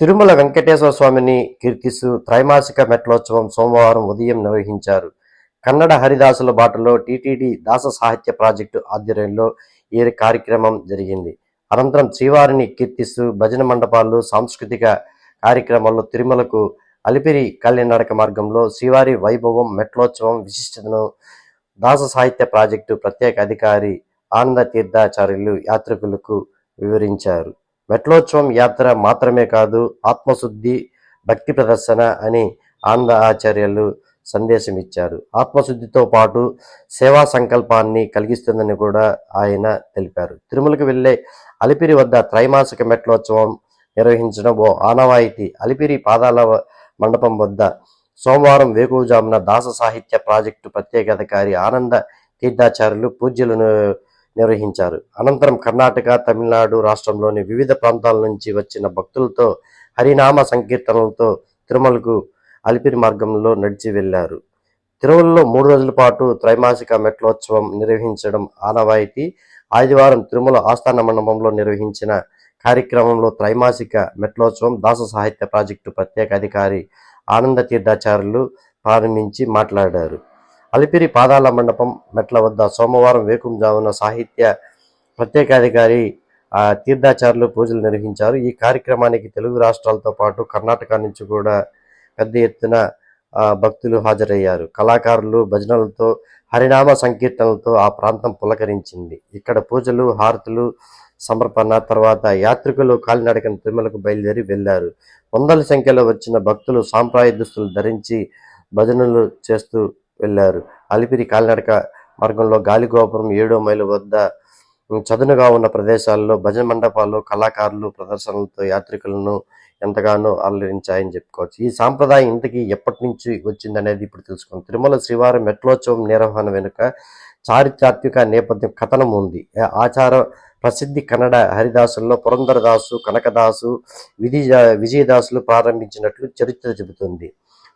తిరుమల వెంకటేశ్వర స్వామిని కీర్తిస్తూ త్రైమాసిక మెట్లోత్సవం సోమవారం ఉదయం నిర్వహించారు. కన్నడ హరిదాసుల బాటలో టీటీడీ దాస సాహిత్య ప్రాజెక్టు ఆధ్వర్యంలో ఈ కార్యక్రమం జరిగింది. అనంతరం శ్రీవారిని కీర్తిస్తూ భజన మండపాలు సాంస్కృతిక కార్యక్రమాల్లో తిరుమలకు అలిపిరి కళ్యాణక మార్గంలో శ్రీవారి వైభవం మెట్లోత్సవం విశిష్టతను దాస సాహిత్య ప్రాజెక్టు ప్రత్యేక అధికారి ఆనంద తీర్థాచార్యులు యాత్రికులకు వివరించారు. మెట్లోత్సవం యాత్ర మాత్రమే కాదు ఆత్మశుద్ధి భక్తి ప్రదర్శన అని ఆంధ్ర ఆచార్యులు సందేశం ఇచ్చారు. ఆత్మశుద్ధితో పాటు సేవా సంకల్పాన్ని కలిగిస్తుందని కూడా ఆయన తెలిపారు. తిరుమలకు వెళ్ళే అలిపిరి వద్ద త్రైమాసిక మెట్లోత్సవం నిర్వహించడం ఓ ఆనవాయితీ. అలిపిరి పాదాల మండపం వద్ద సోమవారం వేకువజామున దాస సాహిత్య ప్రాజెక్టు ప్రత్యేక అధికారి ఆనంద తీర్థాచార్యులు పూజలను నిర్వహించారు. అనంతరం కర్ణాటక తమిళనాడు రాష్ట్రంలోని వివిధ ప్రాంతాల నుంచి వచ్చిన భక్తులతో హరినామ సంకీర్తనలతో తిరుమలకు అలిపిరి మార్గంలో నడిచి వెళ్ళారు తిరుమలలో మూడు రోజుల పాటు త్రైమాసిక మెట్లోత్సవం నిర్వహించడం ఆనవాయితీ. ఆదివారం తిరుమల ఆస్థాన మండపంలో నిర్వహించిన కార్యక్రమంలో త్రైమాసిక మెట్లోత్సవం దాస సాహిత్య ప్రాజెక్టు ప్రత్యేక అధికారి ఆనంద తీర్థాచార్యులు ప్రారంభించి మాట్లాడారు. అలిపిరి పాదాల మండపం మెట్ల వద్ద సోమవారం వేకుంజామున సాహిత్య ప్రత్యేకాధికారి తీర్థాచారులు తీర్థాచార్యులు పూజలు నిర్వహించారు. ఈ కార్యక్రమానికి తెలుగు రాష్ట్రాలతో పాటు కర్ణాటక నుంచి కూడా పెద్ద ఎత్తున భక్తులు హాజరయ్యారు. కళాకారులు భజనలతో హరినామ సంకీర్తనలతో ఆ ప్రాంతం పులకరించింది. ఇక్కడ పూజలు హారతులు సమర్పణ తర్వాత యాత్రికులు కాలినడకన తిరుమలకు బయలుదేరి వెళ్ళారు వందల సంఖ్యలో వచ్చిన భక్తులు సాంప్రదాయ దుస్తులు ధరించి భజనలు చేస్తూ వెళ్ళారు అలిపిరి కాలినడక మార్గంలో గాలిగోపురం ఏడో మైలు వద్ద చదునుగా ఉన్న ప్రదేశాల్లో భజన మండపాలు కళాకారులు ప్రదర్శనలతో యాత్రికులను ఎంతగానో అలరించాయని చెప్పుకోవచ్చు. ఈ సాంప్రదాయం ఇంతకీ ఎప్పటి నుంచి వచ్చిందనేది ఇప్పుడు తెలుసుకుందాం. తిరుమల శ్రీవారి మెట్లోత్సవం నిర్వహణ వెనుక చారిత్రాత్మిక నేపథ్యం కథనం ఉంది. ఆచార ప్రసిద్ధి కన్నడ హరిదాసుల్లో పురంధరదాసు కనకదాసు విధి విజయదాసులు ప్రారంభించినట్లు చరిత్ర చెబుతుంది.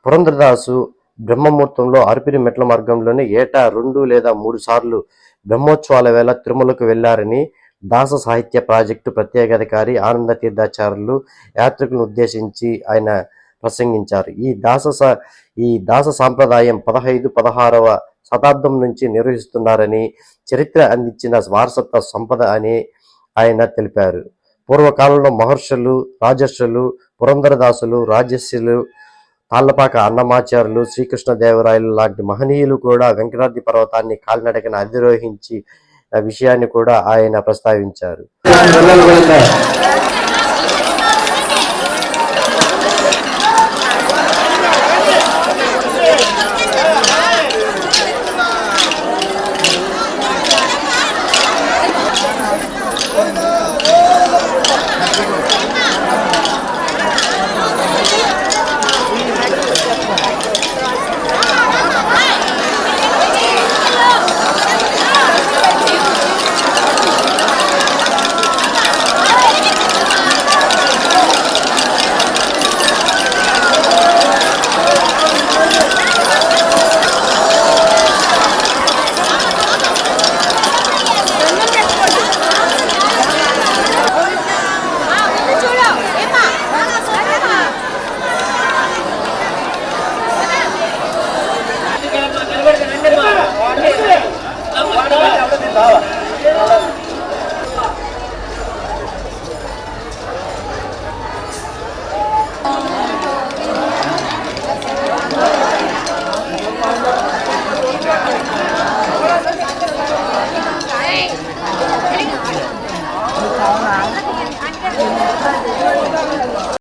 పురంధరదాసు బ్రహ్మముహూర్తంలో అరిపిరి మెట్ల మార్గంలోనే ఏటా రెండు లేదా మూడు సార్లు బ్రహ్మోత్సవాల వేళ తిరుమలకు వెళ్ళారని దాస సాహిత్య ప్రాజెక్టు ప్రత్యేక అధికారి ఆనంద తీర్థాచార్యులు యాత్రికులను ఉద్దేశించి ఆయన ప్రసంగించారు. ఈ దాస ఈ దాస సాంప్రదాయం పదహైదు పదహారవ శతాబ్దం నుంచి నిర్వహిస్తున్నారని చరిత్ర అందించిన వారసత్వ సంపద అని ఆయన తెలిపారు. పూర్వకాలంలో మహర్షులు రాజర్షులు పురంధరదాసులు రాజస్యులు తాళ్ళపాక అన్నమాచారులు శ్రీకృష్ణదేవరాయలు లాంటి మహనీయులు కూడా వెంకటాద్రి పర్వతాన్ని కాలినడకన అధిరోహించి విషయాన్ని కూడా ఆయన ప్రస్తావించారు.